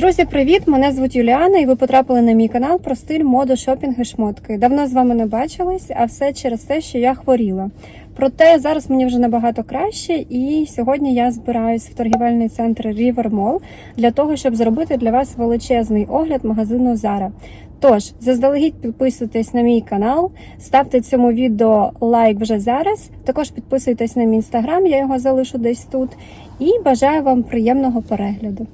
Друзі, привіт! Мене звуть Юліана, і ви потрапили на мій канал про стиль, моду, шопінг і шмотки. Давно з вами не бачились, а все через те, що я хворіла. Проте зараз мені вже набагато краще, і сьогодні я збираюсь в торгівельний центр River Mall для того, щоб зробити для вас величезний огляд магазину Zara. Тож, заздалегідь підписуйтесь на мій канал, ставте цьому відео лайк вже зараз. Також підписуйтесь на мій інстаграм, я його залишу десь тут. І бажаю вам приємного перегляду.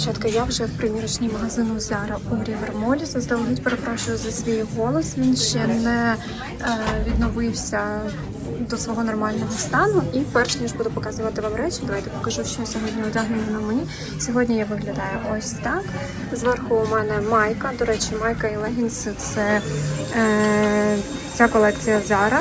Дівчатка, я вже в примірочній магазину Zara у Рівермолі. Заздалегідь перепрошую за свій голос. Він ще не е, відновився до свого нормального стану. І перш ніж буду показувати вам речі, давайте покажу, що сьогодні одягнено на мені. Сьогодні я виглядаю ось так. Зверху у мене майка. До речі, майка і легінси це е, ця колекція Zara.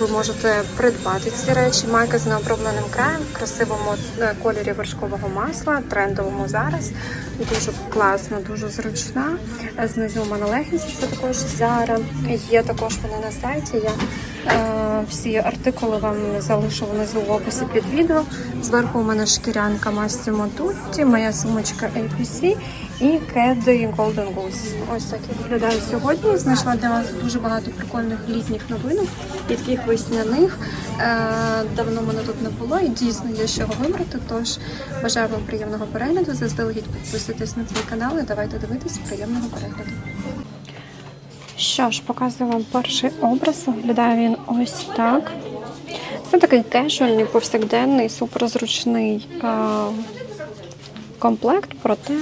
Ви можете придбати ці речі. Майка з необробленим краєм красивому е, кольорі вершкового масла, трендовому зараз. Дуже класно, дуже зручна. Е, Знизу мене легінси, це також Zara. Є також вони на сайті. Я е, всі артикули вам залишу внизу в описі під відео. Зверху у мене шкірянка Massimo Dutti, моя сумочка APC і кеди Golden Goose. Ось так я виглядаю сьогодні. Знайшла для вас дуже багато прикольних літніх новинок, таких весняних. Е, давно мене тут не було і дійсно є чого вибрати. Тож бажаю вам приємного перегляду. Заздалегідь підписуйтесь на цей канал і давайте дивитись приємного перегляду. Що ж, показую вам перший образ. Виглядає він ось так. Це такий кежуальний, повсякденний, суперзручний е, комплект, проте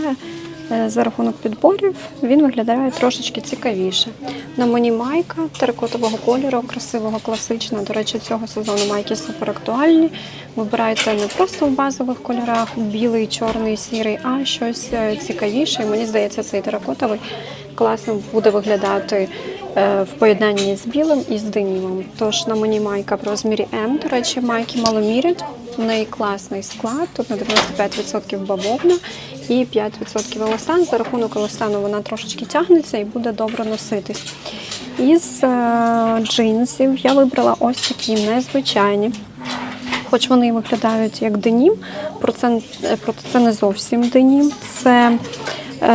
за рахунок підборів він виглядає трошечки цікавіше. На мені майка теракотового кольору, красивого, класичного. До речі, цього сезону майки супер актуальні. Вибирайте не просто в базових кольорах, білий, чорний, сірий, а щось е, цікавіше. І мені здається, цей теракотовий класно буде виглядати е, в поєднанні з білим і з денімом. Тож на мені майка в розмірі М. До речі, майки мало мірять. Неї класний склад. Тут на 95% бавовна і 5% еластан. За рахунок еластану вона трошечки тягнеться і буде добре носитись. Із е, джинсів я вибрала ось такі незвичайні. Хоч вони виглядають як денім, проте це не зовсім денім. Це е,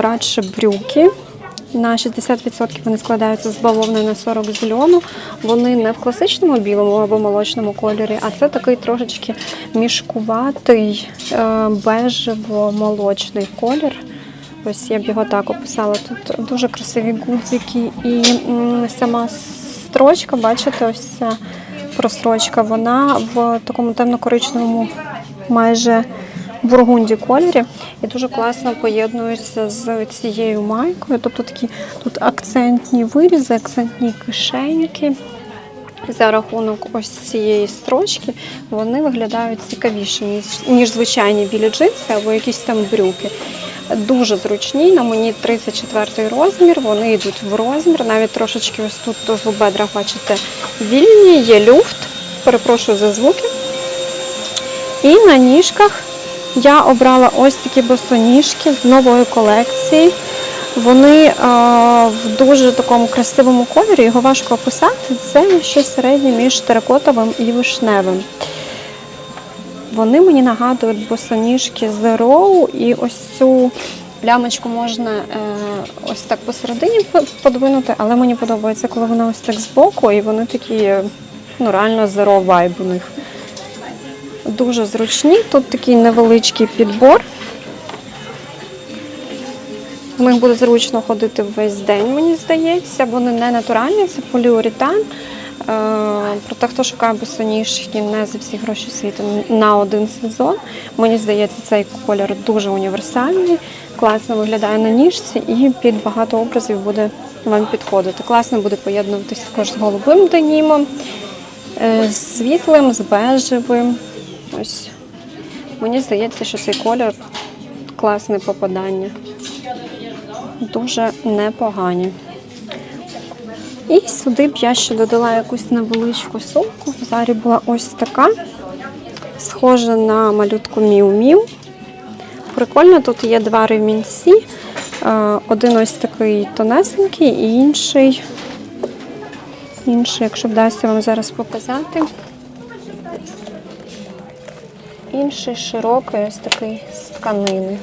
радше брюки. На 60% вони складаються з бавовни на 40 з льону. Вони не в класичному білому або молочному кольорі, а це такий трошечки мішкуватий е, бежево-молочний колір. Ось я б його так описала. Тут дуже красиві гудзики і сама строчка, бачите, ось ця прострочка, вона в такому темно-коричневому майже бургунді кольорі і дуже класно поєднується з цією майкою. Тобто такі тут акцентні вирізи, акцентні кишеньки. За рахунок ось цієї строчки вони виглядають цікавіше, ніж, ніж звичайні білі джинси або якісь там брюки. Дуже зручні. На мені 34 розмір. Вони йдуть в розмір. Навіть трошечки ось тут в бедрах, бачите, вільні, є люфт. Перепрошую за звуки. І на ніжках я обрала ось такі босоніжки з нової колекції. Вони е, в дуже такому красивому кольорі, його важко описати. Це щось середнє між теракотовим і вишневим. Вони мені нагадують босоніжки з роу, і ось цю плямочку можна е, ось так посередині подвинути, але мені подобається, коли вона ось так збоку, і вони такі ну, реально zero вайб у них. Дуже зручні. Тут такий невеличкий підбор. В них буде зручно ходити весь день, мені здається. Вони не натуральні, це поліуретан. Е, Проте, хто шукає босоніжки не за всі гроші світу на один сезон. Мені здається, цей колір дуже універсальний, класно виглядає на ніжці і під багато образів буде вам підходити. Класно буде поєднуватись також з голубим денімом, е, з світлим, з бежевим. Ось. Мені здається, що цей колір класне попадання дуже непогані. І сюди б я ще додала якусь невеличку сумку. В зарі була ось така, схожа на малютку Міу Міу. Прикольно, тут є два ремінці. Е, Один ось такий тонесенький і інший, інший, якщо вдасться вам зараз показати. Інший широкий, ось такий з тканини.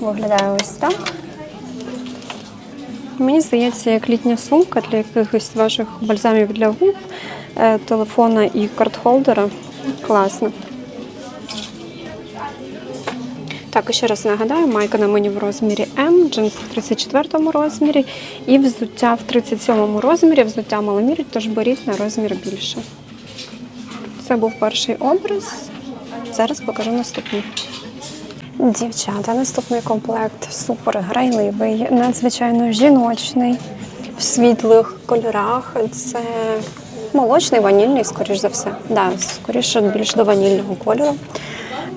Виглядає ось так. Мені здається, як літня сумка для якихось ваших бальзамів для губ, е, телефона і картхолдера. Класно. Так, і ще раз нагадаю, майка на мені в розмірі М, джинси в 34 розмірі і взуття в 37 розмірі. Взуття маломірять, тож беріть на розмір більше. Це був перший образ. Зараз покажу наступний. Дівчата, наступний комплект супер грайливий, надзвичайно жіночний, в світлих кольорах. Це молочний, ванільний, скоріш за все. Да, скоріше більш до ванільного кольору.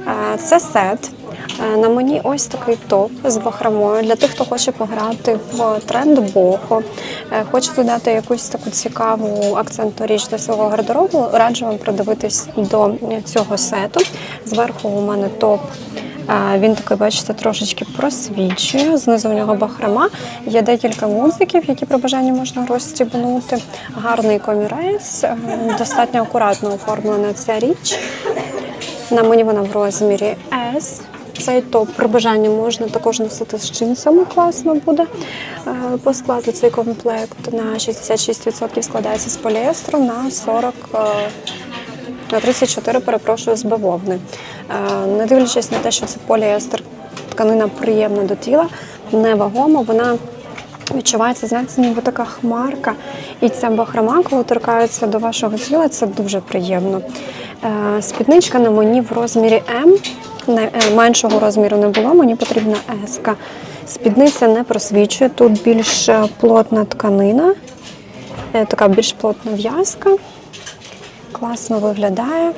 Е, Це сет. Е, На мені ось такий топ з бахромою для тих, хто хоче пограти в тренд бохо, е, хоче додати якусь таку цікаву акцентну річ до свого гардеробу. Раджу вам придивитись до цього сету. Зверху у мене топ. Е, Він такий, бачите, трошечки просвічує. Знизу у нього бахрома. Є декілька музиків, які при бажанні можна розстібнути. Гарний комірець, достатньо акуратно оформлена ця річ. На мені вона в розмірі S. Цей топ при бажанні можна також носити з джинсами, класно буде. Е, По складу цей комплект на 66% складається з поліестру, на 40 е, на 34, перепрошую, з бавовни. Е, Не дивлячись на те, що це поліестер, тканина приємна до тіла, невагома, вона відчувається, знаєте, ніби така хмарка. І ця бахрома, коли торкається до вашого тіла, це дуже приємно. Спідничка на мені в розмірі М. Е, Меншого розміру не було, мені потрібна S. Спідниця не просвічує, тут більш е, плотна тканина, е, така більш плотна в'язка класно виглядає.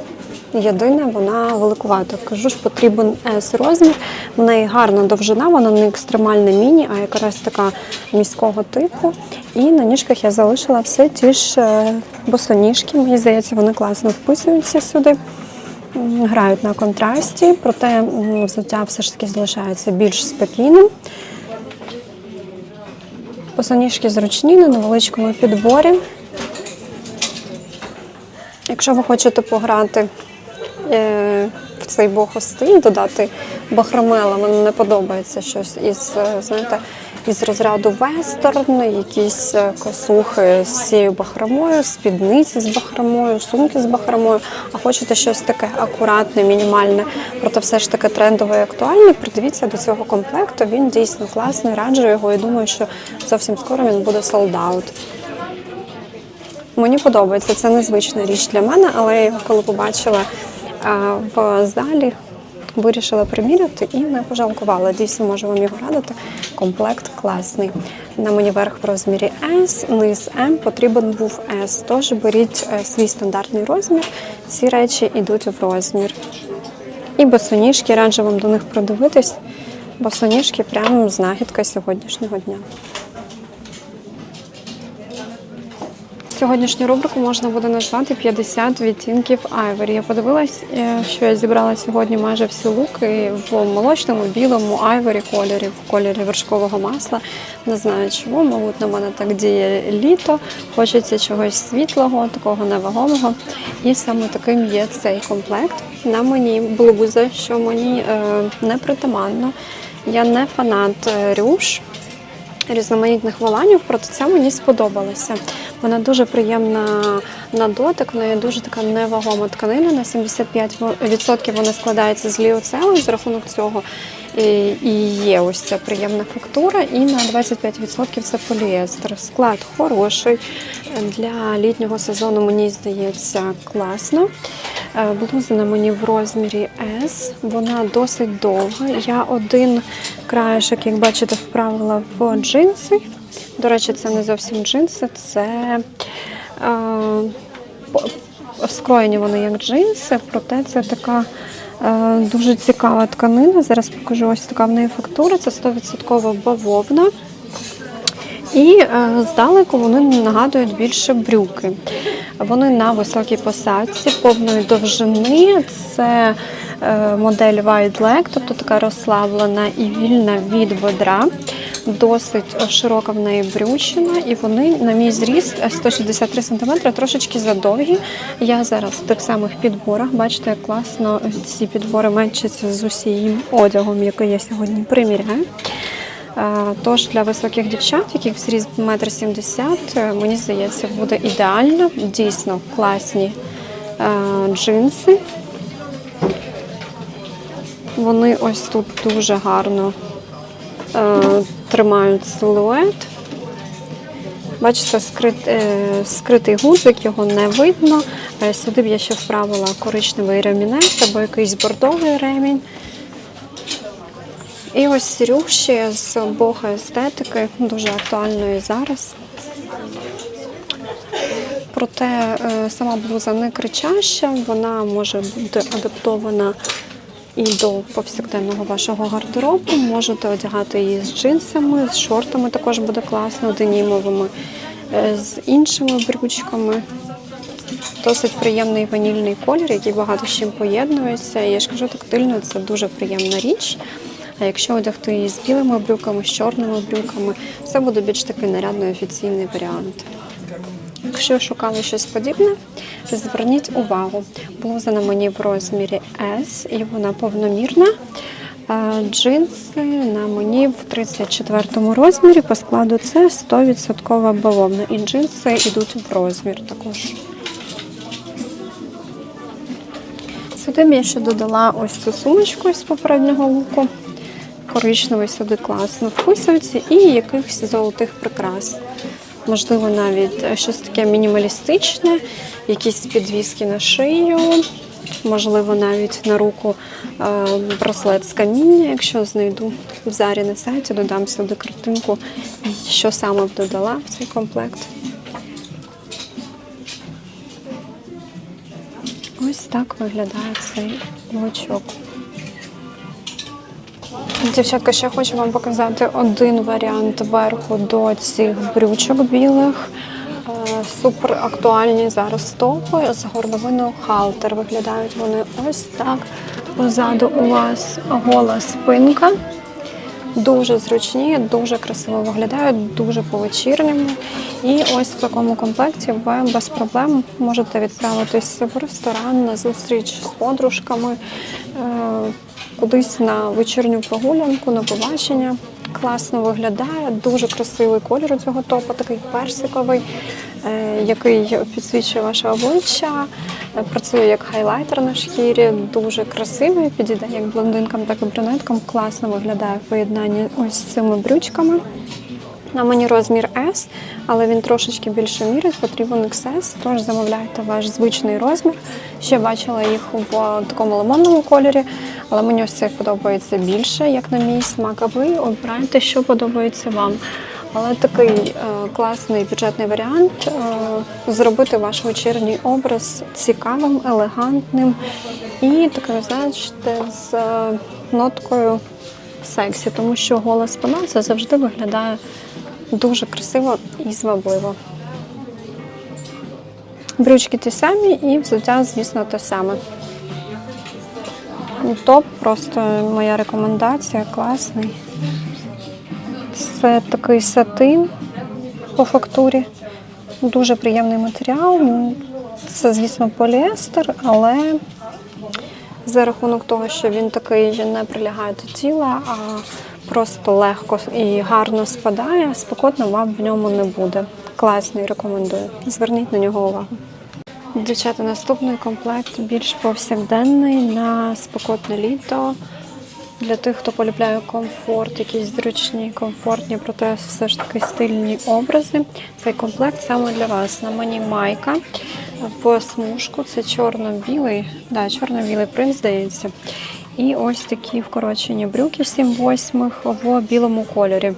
Єдине, вона великувата. Кажу ж, потрібен S розмір. В неї гарна довжина, вона не екстремальна міні, а якраз така міського типу. І на ніжках я залишила все ті ж босоніжки. Мені здається, вони класно вписуються сюди. Грають на контрасті, проте взуття все ж таки залишається більш спокійним. Босоніжки зручні на невеличкому підборі. Якщо ви хочете пограти е, в цей бохостиль, додати бахроме, але мені не подобається щось із, е, знаєте, із розряду вестерн, якісь е, косухи з цією бахромою, спідниці з бахромою, сумки з бахромою, а хочете щось таке акуратне, мінімальне, проте все ж таки трендове і актуальне, придивіться до цього комплекту. Він дійсно класний, раджу його і думаю, що зовсім скоро він буде солдаут. Мені подобається, це незвична річ для мене, але я його коли побачила в залі, вирішила приміряти і не пожалкувала. Дійсно, можу вам його радити. Комплект класний. На мені верх в розмірі S, низ M, потрібен був S. Тож беріть е, свій стандартний розмір. Ці речі йдуть в розмір. І босоніжки, раджу вам до них продивитись. Босоніжки прямо знахідка сьогоднішнього дня. Сьогоднішню рубрику можна буде назвати 50 відтінків айворі. Я подивилась, е, що я зібрала сьогодні майже всі луки в молочному, білому айворі кольорі, в кольорі вершкового масла. Не знаю чому, мабуть, на мене так діє літо. Хочеться чогось світлого, такого невагомого. І саме таким є цей комплект. На мені блуза, що мені е, не притаманно. Я не фанат е, рюш різноманітних воланів, проте ця мені сподобалася. Вона дуже приємна на дотик, в неї дуже така невагома тканина. На 75% вона складається з ліоцелу, з рахунок цього і, і є ось ця приємна фактура. І на 25% це поліестер. Склад хороший. Для літнього сезону, мені здається, класно. Е, Блуза на мені в розмірі S. Вона досить довга. Я один краєшок, як бачите, вправила в джинси. До речі, це не зовсім джинси, це е, скроєні вони як джинси, проте це така е, дуже цікава тканина. Зараз покажу ось така в неї фактура. Це 100% бавовна. І е, здалеку вони нагадують більше брюки. Вони на високій посадці повної довжини. Це е, модель wide leg, тобто така розслаблена і вільна від бедра. Досить широка в неї брючина, і вони на мій зріст е, 163 см, трошечки задовгі. Я зараз в тих самих підборах. Бачите, як класно ці підбори меншаться з усім одягом, який я сьогодні приміряю. Тож для високих дівчат, яких зріст 1,70 м, е, мені здається, буде ідеально. Дійсно класні е, джинси. Вони ось тут дуже гарно е, тримають силует. Бачите, скрит, скритий гудзик, його не видно. Сюди б я ще вправила коричневий ремінець або якийсь бордовий ремінь. І ось рюші з бога естетики, дуже актуальної зараз. Проте е, сама блуза не кричаща, вона може бути адаптована і до повсякденного вашого гардеробу. Можете одягати її з джинсами, з шортами також буде класно, денімовими, е, з іншими брючками. Досить приємний ванільний колір, який багато з чим поєднується. Я ж кажу, тактильно це дуже приємна річ. А якщо одягти її з білими брюками, з чорними брюками, це буде більш такий нарядний офіційний варіант. Якщо шукали щось подібне, зверніть увагу. Блуза на мені в розмірі S і вона повномірна. Джинси на мені в 34 розмірі по складу це 100% бавовна. І джинси йдуть в розмір також. Сюди я ще додала ось цю сумочку з попереднього луку. Коричневий сюди класно вписується і якихось золотих прикрас. Можливо, навіть е, щось таке мінімалістичне, якісь підвіски на шию, можливо, навіть на руку е, браслет з каміння, якщо знайду в зарі на сайті, додам сюди картинку, що саме б додала в цей комплект. Ось так виглядає цей лучок. Дівчатка, ще хочу вам показати один варіант верху до цих брючок білих. Е, Супер актуальні зараз стопи з горловиною халтер. Виглядають вони ось так. Позаду у вас гола спинка. Дуже зручні, дуже красиво виглядають, дуже по-вечірньому. І ось в такому комплекті ви без проблем можете відправитись в ресторан на зустріч з подружками, е, кудись на вечірню прогулянку, на побачення. Класно виглядає, дуже красивий колір у цього топу, такий персиковий, який підсвічує ваше обличчя, е, працює як хайлайтер на шкірі, дуже красивий, підійде як блондинкам, так і брюнеткам. Класно виглядає в поєднанні ось з цими брючками. На мені розмір S, але він трошечки більше мірить, потрібен XS, тож замовляйте ваш звичний розмір. Ще бачила їх в такому лимонному кольорі, але мені ось цей подобається більше, як на мій смак. А ви обирайте, що подобається вам. Але такий е, класний бюджетний варіант е, зробити ваш вечірній образ цікавим, елегантним і таким, знаєте, з е, ноткою сексі, тому що спина це завжди виглядає дуже красиво і звабливо. Брючки ті самі і взуття, звісно, те саме. Топ, просто моя рекомендація, класний. Це такий сатин по фактурі. Дуже приємний матеріал. Ну, Це, звісно, поліестер, але за рахунок того, що він такий не прилягає до тіла, а просто легко і гарно спадає, спокійно вам в ньому не буде. Класний, рекомендую. Зверніть на нього увагу. Дівчата, наступний комплект більш повсякденний на спекотне літо. Для тих, хто полюбляє комфорт, якісь зручні, комфортні, проте все ж таки стильні образи. Цей комплект саме для вас. На мені майка в смужку. Це чорно-білий, да, чорно-білий принт, здається. І ось такі вкорочені брюки 7-8 в білому кольорі.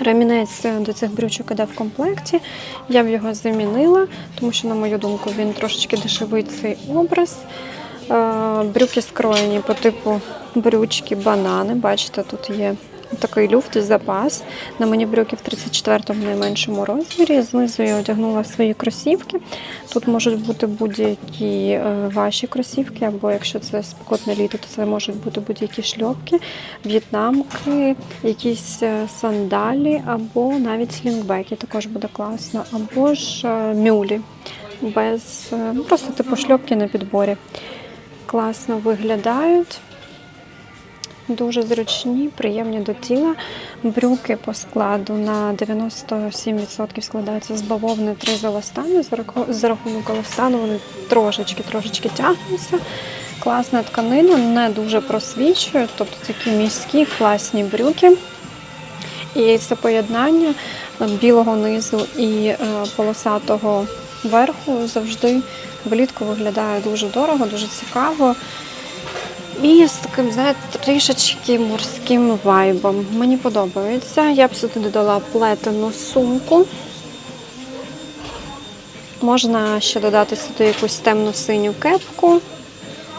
Ремінець до цих брючок іде в комплекті. Я б його замінила, тому що, на мою думку, він трошечки дешевий цей образ. Е, Брюки скроєні по типу брючки, банани. Бачите, тут є такий люфт і запас. На мені брюки в 34-му найменшому розмірі. Знизу я одягнула свої кросівки. Тут можуть бути будь-які е, ваші кросівки, або якщо це спекотне літо, то це можуть бути будь-які шльопки, в'єтнамки, якісь е, сандалі, або навіть слінгбеки, також буде класно, або ж мюлі. Без ну, просто типу шльопки на підборі класно виглядають. Дуже зручні, приємні до тіла. Брюки по складу на 97% складаються з бавовни три з еластану. За рахунок еластану вони трошечки-трошечки тягнуться. Класна тканина, не дуже просвічує, тобто такі міські, класні брюки. І це поєднання білого низу і е, полосатого верху завжди влітку виглядає дуже дорого, дуже цікаво. І з таким, знаєте, трішечки морським вайбом. Мені подобається. Я б сюди додала плетену сумку. Можна ще додати сюди якусь темно-синю кепку.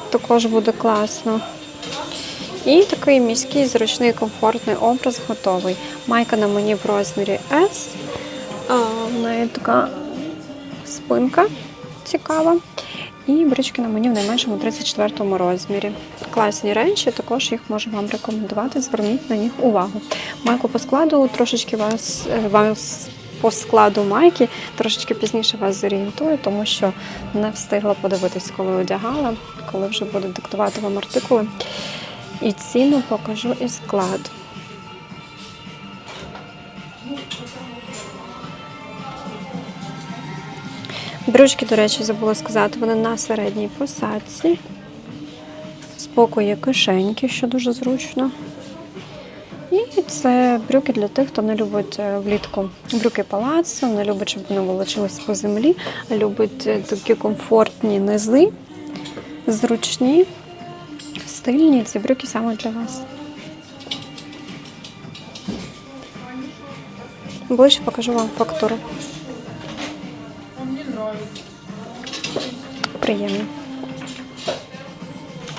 Також буде класно. І такий міський, зручний, комфортний образ готовий. Майка на мені в розмірі S. А, неї така спинка цікава. І брючки на мені в найменшому 34 розмірі. Класні речі, також їх можу вам рекомендувати. Зверніть на них увагу. Майку по складу трошечки вас, е, вас по складу майки трошечки пізніше вас зорієнтую, тому що не встигла подивитись, коли одягала, коли вже буду диктувати вам артикули. І ціну покажу і склад. Брючки, до речі, забула сказати, вони на середній посадці. Збоку є кишеньки, що дуже зручно. І це брюки для тих, хто не любить е, влітку брюки палацу, не любить, щоб вони волочились по землі, а любить е, такі комфортні низи, зручні, стильні. Ці брюки саме для вас. Ближче покажу вам фактуру. Приємно.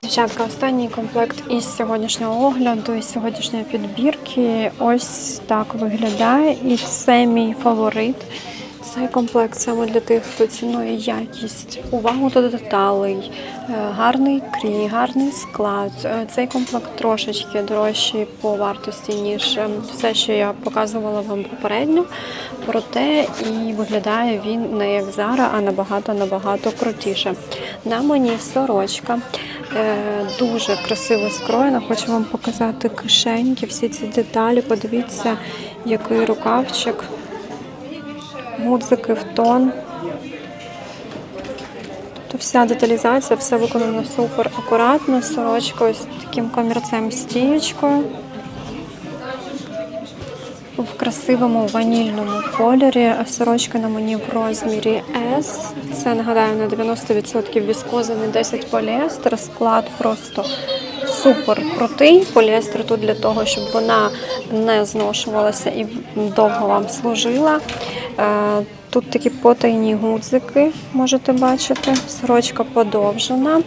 Дівчатка, останній комплект із сьогоднішнього огляду, із сьогоднішньої підбірки. Ось так виглядає. І це мій фаворит. Цей комплект саме для тих, хто цінує якість, увагу до деталей, е, гарний крій, гарний склад. Е, Цей комплект трошечки дорожчий по вартості, ніж е, все, що я показувала вам попередньо. Проте і виглядає він не як Зара, а набагато-набагато крутіше. На мені сорочка. Е, Дуже красиво скроєна. Хочу вам показати кишеньки, всі ці деталі. Подивіться, який рукавчик гудзики в тон. Тобто вся деталізація, все виконано супер акуратно, сорочка ось таким комірцем стієчкою. В красивому ванільному кольорі. Сорочка на мені в розмірі S. Це нагадаю на 90% віскоза, не 10 поліестер. Склад просто супер крутий. Поліестер тут для того, щоб вона не зношувалася і довго вам служила. Е, Тут такі потайні гудзики, можете бачити. Сорочка подовжена.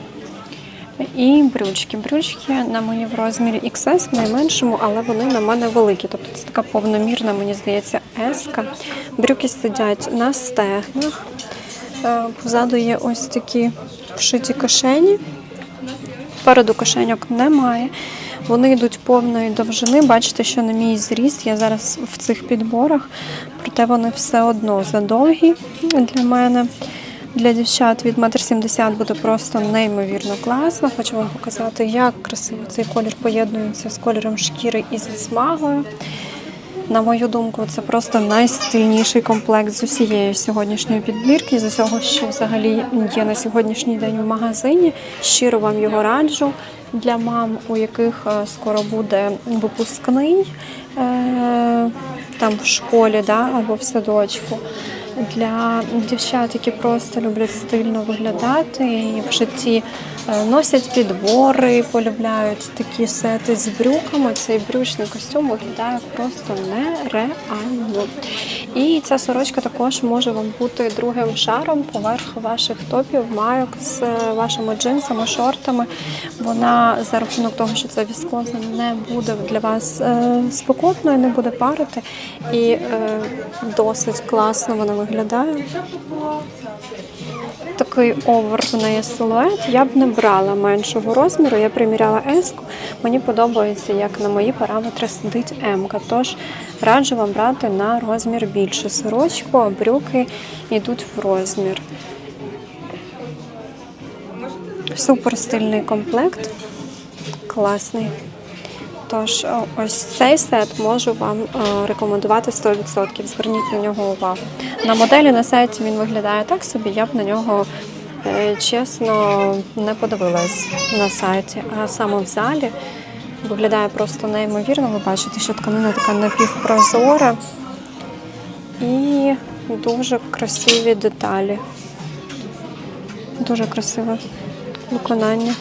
І брючки. Брючки на мені в розмірі XS, в найменшому, але вони на мене великі. Тобто це така повномірна, мені здається, S. Брюки сидять на стегнах. Е, Позаду є ось такі вшиті кишені. Спереду кишеньок немає. Вони йдуть повної довжини. Бачите, що на мій зріст я зараз в цих підборах, проте вони все одно задовгі для мене. Для дівчат від 1,70 м буде просто неймовірно класно. Хочу вам показати, як красиво цей колір поєднується з кольором шкіри і зі смагою. На мою думку, це просто найстильніший комплект з усієї сьогоднішньої підбірки, з усього, що взагалі є на сьогоднішній день в магазині. Щиро вам його раджу для мам, у яких е, скоро буде випускний е, там в школі да, або в садочку. Для дівчат, які просто люблять стильно виглядати і в житті е, носять підбори, полюбляють такі сети з брюками. Цей брючний костюм виглядає просто нереально. І ця сорочка також може вам бути другим шаром поверх ваших топів, майок з е, вашими джинсами, шортами. Вона за рахунок того, що це віскоза, не буде для вас е, спекотною, не буде парити. І досить класно вона виглядає. Такий овер в неї силует. Я б не брала меншого розміру, я приміряла еску. Мені подобається, як на мої параметри сидить М-ка. Тож раджу вам брати на розмір більше сорочку, а брюки йдуть в розмір. Супер стильний комплект. Класний. Тож ось цей сет можу вам е, рекомендувати 100%. Зверніть на нього увагу. На моделі на сайті він виглядає так собі, я б на нього е, чесно не подивилась на сайті, а саме в залі виглядає просто неймовірно. Ви бачите, що тканина така напівпрозора і дуже красиві деталі. Дуже красиве виконання.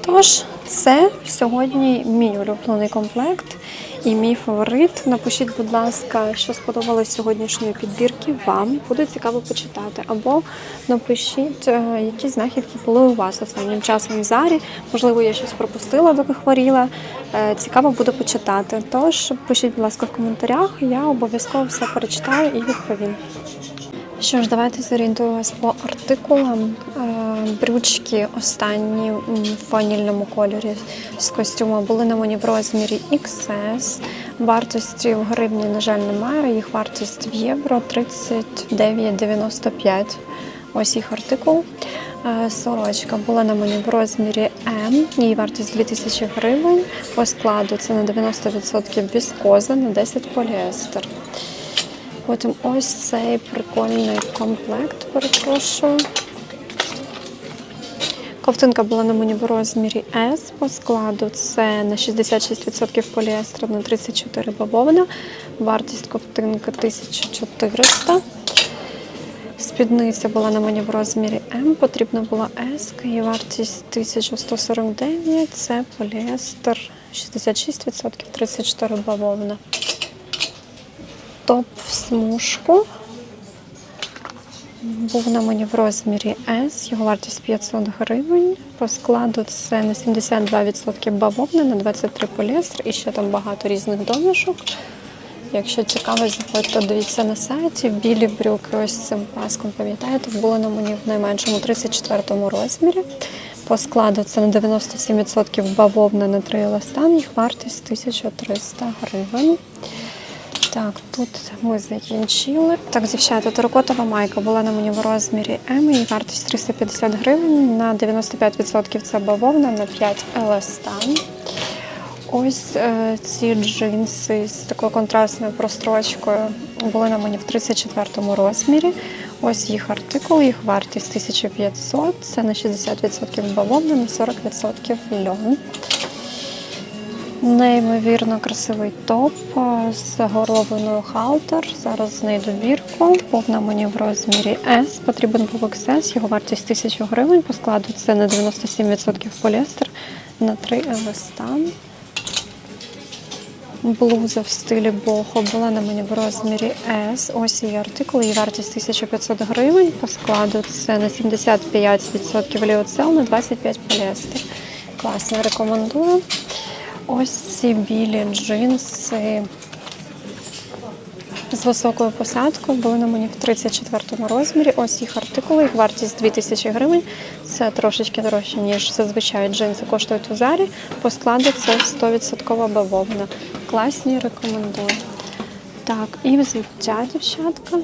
Тож, це сьогодні мій улюблений комплект і мій фаворит. Напишіть, будь ласка, що сподобалось сьогоднішньої підбірки вам. Буде цікаво почитати. Або напишіть, е, які знахідки були у вас останнім часом в зарі. Можливо, я щось пропустила, доки хворіла. Е, Цікаво буде почитати. Тож пишіть, будь ласка, в коментарях. Я обов'язково все перечитаю і відповім. Що ж, давайте зорієнтую вас по артикулам. Брючки останні в ванільному кольорі з костюма були на мені в розмірі XS. Вартості в гривні, на жаль, немає. Їх вартість в євро 39,95. Ось їх артикул. Е, Сорочка була на мені в розмірі М. Її вартість 2000 гривень. По складу це на 90% віскоза, на 10 поліестер. Потім ось цей прикольний комплект, перепрошую. Ковтинка була на мені в розмірі S по складу. Це на 66% поліестер, на 34 бавовна. Вартість ковтинки 1400. Спідниця була на мені в розмірі М, потрібна була S, її вартість 1149, це поліестер 66%, 34 бавовна. Топ в смужку. Був на мені в розмірі S, його вартість 500 гривень. По складу це на 72% бавовни, на 23 поліестер і ще там багато різних домішок. Якщо цікаво, заходьте, дивіться на сайті. Білі брюки ось цим паском, пам'ятаєте, були на мені в найменшому 34 розмірі. По складу це на 97% бавовна на 3 еластан, їх вартість 1300 гривень. Так, тут ми закінчили. Так, дівчата, теракотова майка була на мені в розмірі М, її вартість 350 гривень, на 95% це бавовна, на 5 еластан. Ось е, ці джинси з такою контрастною прострочкою були на мені в 34 розмірі. Ось їх артикул, їх вартість 1500, це на 60% бавовна, на 40% льон. Неймовірно красивий топ з горловиною халтер. Зараз знайду бірку. Був на мені в розмірі S. Потрібен був XS. Його вартість 1000 гривень. По складу це на 97% поліестер на 3 елестан. Блуза в стилі бохо була на мені в розмірі S. Ось її артикул. Її вартість 1500 гривень. По складу це на 75% ліоцел, на 25% поліестер. Класно, рекомендую. Ось ці білі джинси з високою посадкою були на мені в 34-му розмірі. Ось їх артикули, їх вартість 2000 гривень. Це трошечки дорожче, ніж зазвичай джинси коштують у зарі. По складу це 100% бавовна. Класні, рекомендую. Так, і взуття, дівчатка.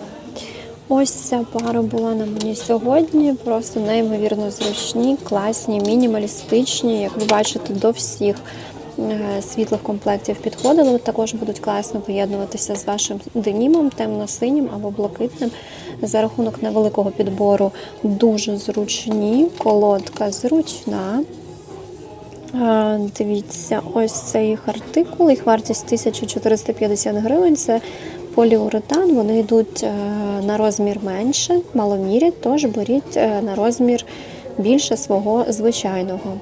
Ось ця пара була на мені сьогодні. Просто неймовірно зручні, класні, мінімалістичні. Як ви бачите, до всіх світлих комплектів підходили. Також будуть класно поєднуватися з вашим денімом, темно-синім або блакитним. За рахунок невеликого підбору дуже зручні. Колодка зручна. Е, Дивіться, ось це їх артикул, їх вартість 1450 гривень. Це поліуретан, вони йдуть е, на розмір менше, маломірі, тож беріть е, на розмір більше свого звичайного.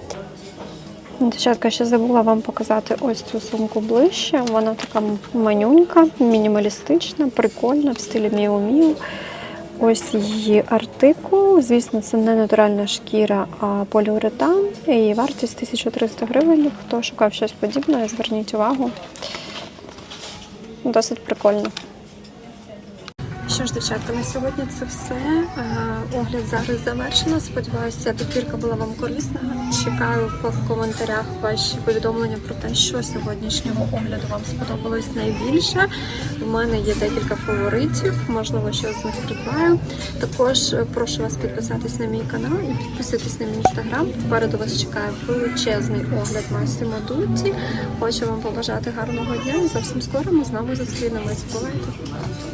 Дівчатка, ще забула вам показати ось цю сумку ближче. Вона така манюнька, мінімалістична, прикольна в стилі Міу-Міу. Ось її артикул. Звісно, це не натуральна шкіра, а поліуретан. Її вартість 1300 гривень. Хто шукав щось подібне, зверніть увагу. Досить прикольно. Що ж, дівчатка, на сьогодні це все. Огляд зараз завершено. Сподіваюся, ця була вам корисна. Чекаю в коментарях ваші повідомлення про те, що сьогоднішнього огляду вам сподобалось найбільше. У мене є декілька фаворитів, можливо, щось з них придбаю. Також прошу вас підписатись на мій канал і підписуйтесь на мій інстаграм. Попереду вас чекає величезний огляд Масімо Дуті. Хочу вам побажати гарного дня зовсім скоро ми знову зустрінемось. Бувайте!